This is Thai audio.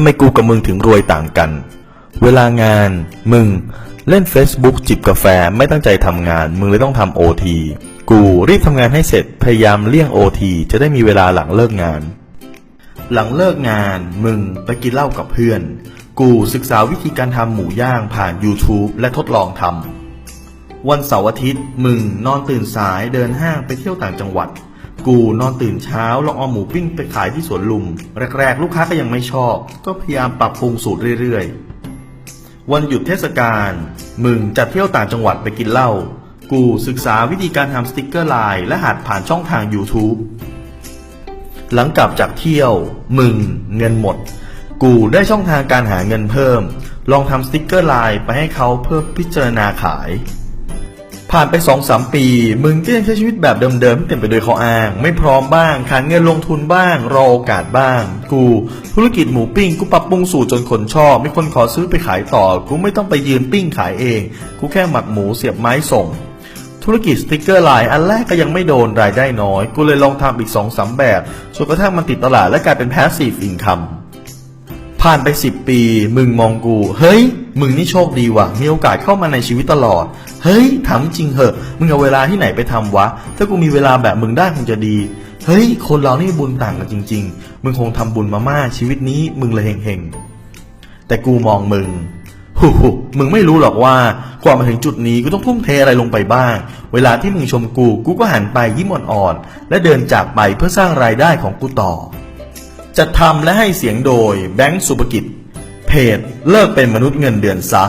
ทำไมกูกับมึงถึงรวยต่างกัน เวลางานมึงเล่น Facebook จิบกาแฟไม่ตั้งใจทำงาน มึงเลยต้องทำโอทีกูรีบทำงานให้เสร็จพยายามเลี่ยงโอทีจะได้มีเวลาหลังเลิกงาน หลังเลิกงานมึงไปกินเหล้ากับเพื่อน กูศึกษาวิธีการทำหมูย่างผ่าน YouTube และทดลองทำวันเสาร์อาทิตย์มึงนอนตื่นสายเดินห้างไปเที่ยวต่างจังหวัด กูนอนตื่นเช้าลองเอาหมูปิ้งไปขายที่สวนลุม แรก ๆ ลูกค้าก็ยังไม่ชอบ ก็พยายามปรับปรุงสูตรเรื่อยๆ วันหยุดเทศกาลมึงจัดเที่ยวต่างจังหวัดไปกินเหล้ากูศึกษาวิธีการทำสติกเกอร์ไลน์และหัดผ่านช่องทาง YouTube หลังกลับจากเที่ยว มึง เงินหมด กูได้ช่องทางการหาเงินเพิ่ม ลองทำสติกเกอร์ไลน์ไปให้เขาเพื่อพิจารณาขาย ผ่านไปสองสามปี มึงก็ยังใช้ชีวิตแบบเดิมๆที่เต็มไปด้วยข้ออ้าง ไม่พร้อมบ้างขาดเงินลงทุนบ้าง รอโอกาสบ้าง กู ธุรกิจหมูปิ้ง กูปรับปรุงสูตรจนคนชอบ มีคนขอซื้อไปขายต่อ กูไม่ต้องไปยืนปิ้งขายเอง กูแค่หมักหมูเสียบไม้ส่ง ธุรกิจสติกเกอร์ไลน์อันแรกก็ยังไม่โดนรายได้น้อย กูเลยลองทำอีกสองสามแบบจนกระทั่งมันติดตลาดและกลายเป็น passive income ผ่านไปสิบปี มึงมองกู เฮ้ย มึงนี่โชคดีว่ะ มีโอกาสเข้ามาในชีวิตตลอด เฮ้ยถามจริงเหอะ มึงเอาเวลาที่ไหนไปทำวะ ถ้ากูมีเวลาแบบมึงได้คงจะดี เฮ้ย คนเรานี่บุญต่างกันจริง ๆ มึงคงทำบุญมามากชีวิตนี้มึงเลยเฮงๆ แต่กูมองมึงหูหูมึงไม่รู้หรอกว่ากว่ามาถึงจุดนี้กูต้องทุ่มเทอะไรลงไปบ้าง เวลาที่มึงชมกู กูก็หันไปยิ้มอ่อนๆ และเดินจากไปเพื่อสร้างรายได้ของกูต่อ จัดทำและให้เสียงโดยแบงค์สุภกิจ เพจเลิกเป็นมนุษย์เงินเดือนซะ